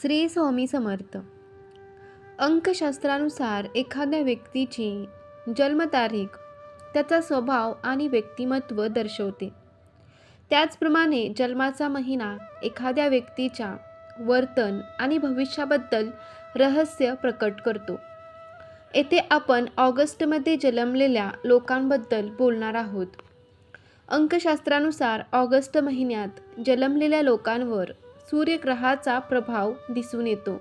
श्री स्वामी समर्थ. अंकशास्त्रानुसार एखाद्या व्यक्तीची जन्मतारीख त्याचा स्वभाव आणि व्यक्तिमत्व दर्शवते. त्याचप्रमाणे जन्माचा महिना एखाद्या व्यक्तीच्या वर्तन आणि भविष्याबद्दल रहस्य प्रकट करतो. येथे आपण ऑगस्टमध्ये जन्मलेल्या लोकांबद्दल बोलणार आहोत. अंकशास्त्रानुसार ऑगस्ट महिन्यात जन्मलेल्या लोकांवर सूर्यग्रहाचा प्रभाव दिसून येतो.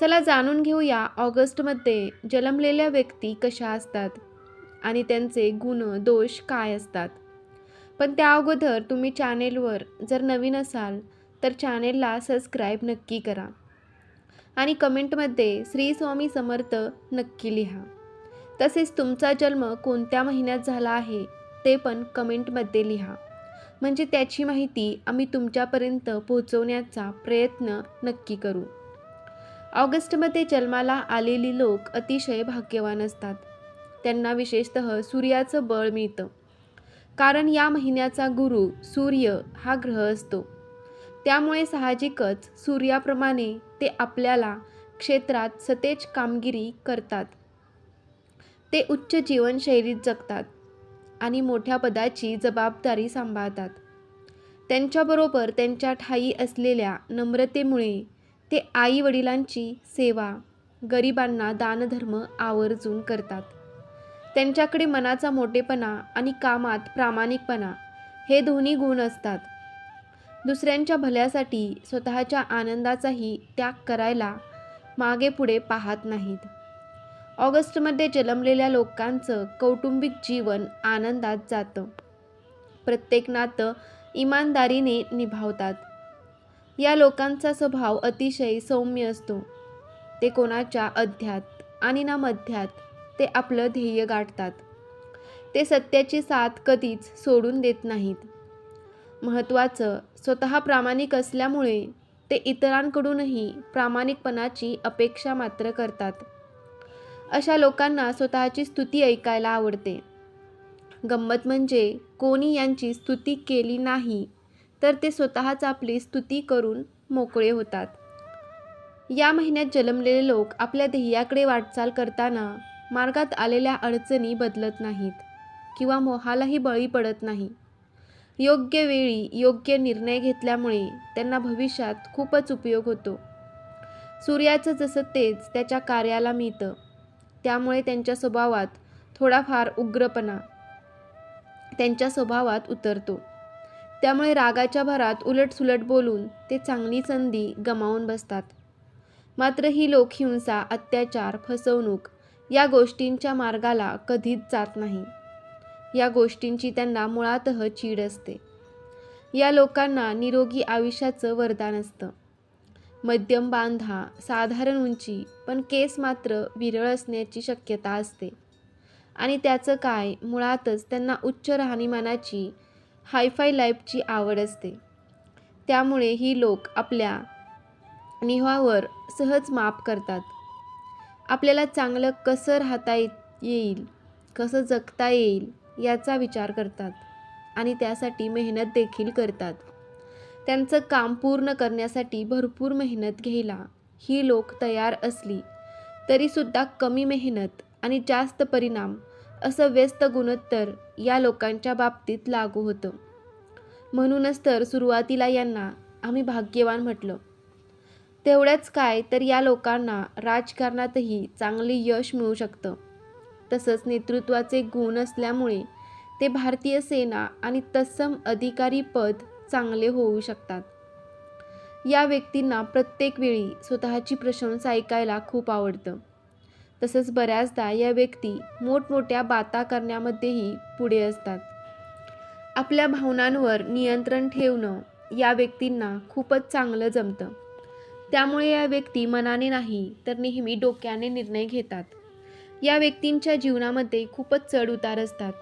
चला जाणून घेऊया ऑगस्टमध्ये जन्मलेल्या व्यक्ती कशा असतात आणि त्यांचे गुण दोष काय असतात. पण त्या अगोदर तुम्ही चॅनेलवर जर नवीन असाल तर चॅनेलला सबस्क्राईब नक्की करा. आणि कमेंटमध्ये श्री स्वामी समर्थ नक्की लिहा. तसेच तुमचा जन्म कोणत्या महिन्यात झाला आहे ते पण कमेंटमध्ये लिहा. म्हणजे त्याची माहिती आम्ही तुमच्यापर्यंत पोहोचवण्याचा प्रयत्न नक्की करू. ऑगस्टमध्ये जन्माला आलेली लोक अतिशय भाग्यवान असतात. त्यांना विशेषतः सूर्याचं बळ मिळतं. कारण या महिन्याचा गुरु सूर्य हा ग्रह असतो. त्यामुळे साहजिकच सूर्याप्रमाणे ते आपल्याला क्षेत्रात सतेज कामगिरी करतात. ते उच्च जीवनशैलीत जगतात. आणि मोठ्या पदाची जबाबदारी सांभाळतात. त्यांच्याबरोबर त्यांच्या ठाई असलेल्या नम्रतेमुळे ते आई वडिलांची सेवा गरिबांना दानधर्म आवर्जून करतात. त्यांच्याकडे मनाचा मोठेपणा आणि कामात प्रामाणिकपणा हे दोन्ही गुण असतात. दुसऱ्यांच्या भल्यासाठी स्वतःच्या आनंदाचाही त्याग करायला मागे पुढे पाहत नाहीत. ऑगस्टमध्ये जन्मलेल्या लोकांचं कौटुंबिक जीवन आनंदात जातं. प्रत्येक नातं इमानदारीने निभावतात. या लोकांचा स्वभाव अतिशय सौम्य असतो. ते कोणाच्या अध्यात आणि ना मध्यात ते आपलं ध्येय गाठतात. ते सत्याची साथ कधीच सोडून देत नाहीत. महत्त्वाचं स्वतः प्रामाणिक असल्यामुळे ते इतरांकडूनही प्रामाणिकपणाची अपेक्षा मात्र करतात. अशा लोकांना स्वतःची स्तुती ऐकायला आवडते. गंमत म्हणजे कोणी यांची स्तुती केली नाही तर ते स्वतःच आपली स्तुती करून मोकळे होतात. या महिन्यात जन्मलेले लोक आपल्या ध्येयाकडे वाटचाल करताना मार्गात आलेल्या अडचणी बदलत नाहीत किंवा मोहालाही बळी पडत नाही. योग्य वेळी योग्य निर्णय घेतल्यामुळे त्यांना भविष्यात खूपच उपयोग होतो. सूर्याचं जसं तेज त्याच्या कार्याला मिळतं. त्यामुळे त्यांच्या स्वभावात थोडाफार उग्रपणा त्यांच्या स्वभावात उतरतो. त्यामुळे रागाच्या भरात उलटसुलट बोलून ते चांगली संधी गमावून बसतात. मात्र ही लोक हिंसा अत्याचार फसवणूक या गोष्टींच्या मार्गाला कधीच जात नाही. या गोष्टींची त्यांना मुळातः चीड असते. या लोकांना निरोगी आयुष्याचं वरदान असतं. मध्यम बांधा साधारण उंची पण केस मात्र विरळ असण्याची शक्यता असते. आणि त्याचं काय? मुळातच त्यांना उच्च राहणीमानाची हायफाय लाईफची आवड असते. त्यामुळे ही लोक आपल्या निहावर सहज माफ करतात. आपल्याला चांगलं कसं राहता येईल कसं जगता येईल याचा विचार करतात. आणि त्यासाठी मेहनत देखील करतात. त्यांचं काम पूर्ण करण्यासाठी भरपूर मेहनत घ्यायला ही लोक तयार असली तरीसुद्धा कमी मेहनत आणि जास्त परिणाम असं व्यस्त गुणोत्तर या लोकांच्या बाबतीत लागू होतं. म्हणूनच तर सुरुवातीला यांना आम्ही भाग्यवान म्हटलं. तेवढंच काय तर या लोकांना राजकारणातही चांगले यश मिळू शकतं. तसंच नेतृत्वाचे गुण असल्यामुळे ते भारतीय सेना आणि तत्सम अधिकारी पद चांगले होऊ शकतात. या व्यक्तींना प्रत्येक वेळी स्वतःची प्रशंसा ऐकायला खूप आवडतं. तसंच बऱ्याचदा या व्यक्ती मोठमोठ्या बाता करण्यामध्येही पुढे असतात. आपल्या भावनांवर नियंत्रण ठेवणं या व्यक्तींना खूपच चांगलं जमतं. त्यामुळे या व्यक्ती मनाने नाही तर नेहमी डोक्याने निर्णय घेतात. या व्यक्तींच्या जीवनामध्ये खूपच चढ उतार असतात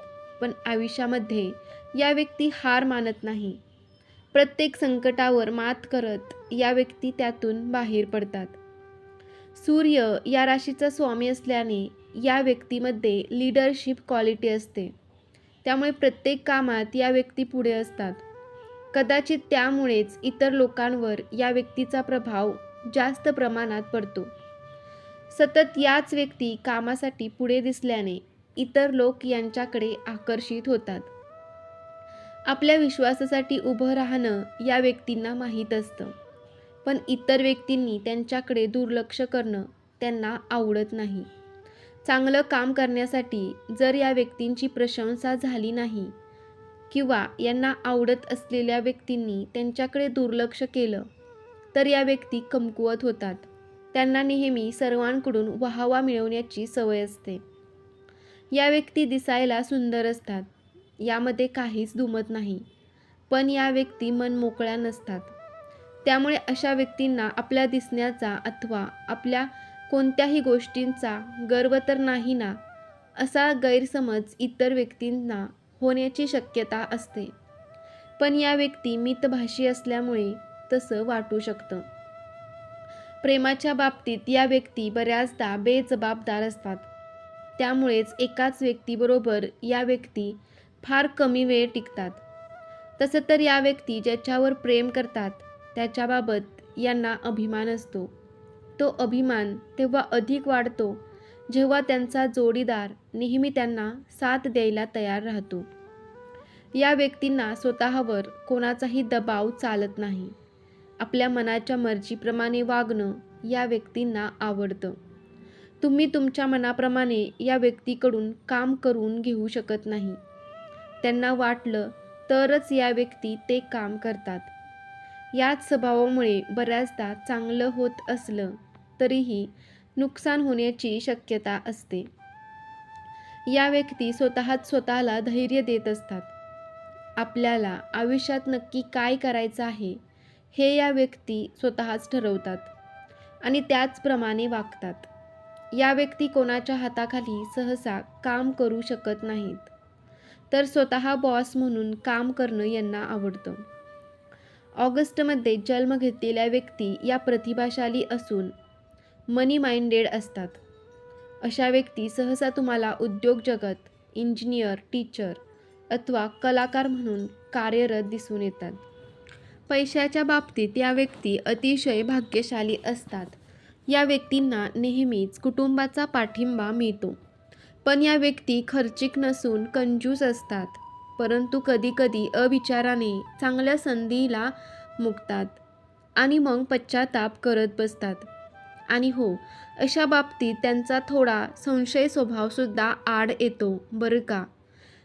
पण आयुष्यामध्ये या व्यक्ती हार मानत नाही. प्रत्येक संकटावर मात करत या व्यक्ती त्यातून बाहेर पडतात. सूर्य या राशीचा स्वामी असल्याने या व्यक्तीमध्ये लीडरशिप क्वालिटी असते. त्यामुळे प्रत्येक कामात या व्यक्ती पुढे असतात. कदाचित त्यामुळेच इतर लोकांवर या व्यक्तीचा प्रभाव जास्त प्रमाणात पडतो. सतत याच व्यक्ती कामासाठी पुढे दिसल्याने इतर लोक यांच्याकडे आकर्षित होतात. आपल्या विश्वासासाठी उभं राहणं या व्यक्तींना माहीत असतं. पण इतर व्यक्तींनी त्यांच्याकडे दुर्लक्ष करणं त्यांना आवडत नाही. चांगलं काम करण्यासाठी जर या व्यक्तींची प्रशंसा झाली नाही किंवा यांना आवडत असलेल्या व्यक्तींनी त्यांच्याकडे दुर्लक्ष केलं तर या व्यक्ती कमकुवत होतात. त्यांना नेहमी सर्वांकडून वाहवा मिळवण्याची सवय असते. या व्यक्ती दिसायला सुंदर असतात. यामध्ये काहीच दुमत नाही. पण या व्यक्ती मन मोकळ्या नसतात. त्यामुळे अशा व्यक्तींना आपल्या दिसण्याचा अथवा आपल्या कोणत्याही गोष्टींचा गर्व तर नाही ना असा गैरसमज इतर व्यक्तींना होण्याची शक्यता असते. पण या व्यक्ती मितभाषी असल्यामुळे तसं वाटू शकतं. प्रेमाच्या बाबतीत या व्यक्ती बऱ्याचदा बेजबाबदार असतात. त्यामुळेच एकाच व्यक्तीबरोबर या व्यक्ती फार कमी वेळ टिकतात. तसं तर या व्यक्ती ज्याच्यावर प्रेम करतात त्याच्याबाबत यांना अभिमान असतो. तो अभिमान तेव्हा अधिक वाढतो जेव्हा त्यांचा जोडीदार नेहमी त्यांना साथ द्यायला तयार राहतो. या व्यक्तींना स्वतःवर कोणाचाही दबाव चालत नाही. आपल्या मनाच्या मर्जीप्रमाणे वागणं या व्यक्तींना आवडतं. तुम्ही तुमच्या मनाप्रमाणे या व्यक्तीकडून काम करून घेऊ शकत नाही. त्यांना वाटलं तरच या व्यक्ती ते काम करतात. याच स्वभावामुळे बऱ्याचदा चांगलं होत असलं तरीही नुकसान होण्याची शक्यता असते. या व्यक्ती स्वतःच स्वतःला धैर्य देत असतात. आपल्याला आयुष्यात नक्की काय करायचं आहे हे या व्यक्ती स्वतःच ठरवतात आणि त्याचप्रमाणे वागतात. या व्यक्ती कोणाच्या हाताखाली सहसा काम करू शकत नाहीत. तर स्वतः बॉस म्हणून काम करणं यांना आवडतं. ऑगस्टमध्ये जन्म घेतलेल्या व्यक्ती या प्रतिभाशाली असून मनी माइंडेड असतात. अशा व्यक्ती सहसा तुम्हाला उद्योग जगत इंजिनियर टीचर अथवा कलाकार म्हणून कार्यरत दिसून येतात. पैशाच्या बाबतीत या व्यक्ती अतिशय भाग्यशाली असतात. या व्यक्तींना नेहमीच कुटुंबाचा पाठिंबा मिळतो. पण या व्यक्ती खर्चिक नसून कंजूस असतात परंतु कधीकधी अविचाराने चांगल्या संधीला मुकतात आणि मग पश्चाताप करत बसतात. आणि हो अशा बाबतीत त्यांचा थोडा संशय स्वभावसुद्धा आड येतो बरं का?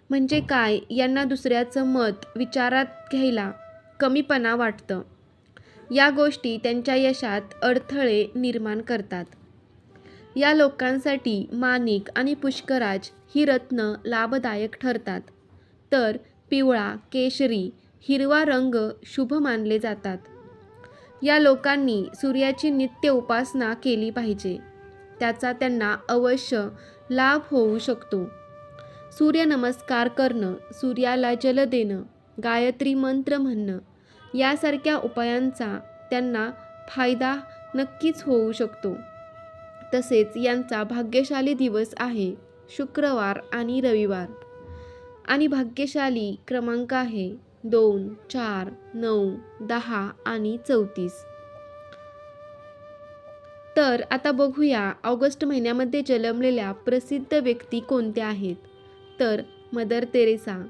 म्हणजे काय? यांना दुसऱ्याचं मत विचारात घ्यायला कमीपणा वाटतं. या गोष्टी त्यांच्या यशात अडथळे निर्माण करतात. या लोकांसाठी माणिक आणि पुष्कराज ही रत्न लाभदायक ठरतात. तर पिवळा केशरी हिरवा रंग शुभ मानले जातात. या लोकांनी सूर्याची नित्य उपासना केली पाहिजे. त्याचा त्यांना अवश्य लाभ होऊ शकतो. सूर्यनमस्कार करणं सूर्याला जल देणं गायत्री मंत्र म्हणणं यासारख्या उपायांचा त्यांना फायदा नक्कीच होऊ शकतो. तसेच यांचा भाग्यशाली दिवस आहे. शुक्रवार आणि रविवार. आणि भाग्यशाली क्रमांक आहे. दोन चार नऊ दहा आणि चौतीस. तर आता बघूया ऑगस्ट महिन्यामध्ये जन्मलेल्या प्रसिद्ध व्यक्ती कोणत्या आहेत? तर Mother Teresa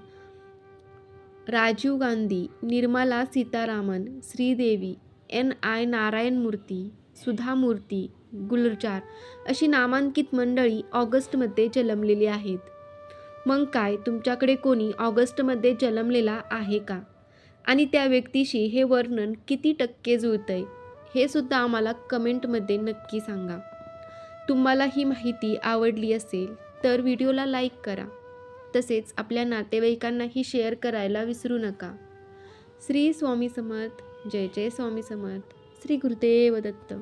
Rajiv Gandhi Nirmala Sitharaman Sridevi N I Narayana Murthy Sudha Murthy गुलरचार अशी नामांकित मंडळी ऑगस्टमध्ये जन्मलेली आहेत. मग काय तुमच्याकडे कोणी ऑगस्टमध्ये जन्मलेला आहे का? आणि त्या व्यक्तीशी हे वर्णन किती टक्के जुळतंय हे सुद्धा आम्हाला कमेंटमध्ये नक्की सांगा. तुम्हाला ही माहिती आवडली असेल तर व्हिडिओला लाईक करा. तसेच आपल्या नातेवाईकांनाही शेअर करायला विसरू नका. श्री स्वामी समर्थ जय जय स्वामी समर्थ श्री गुरुदेव दत्त.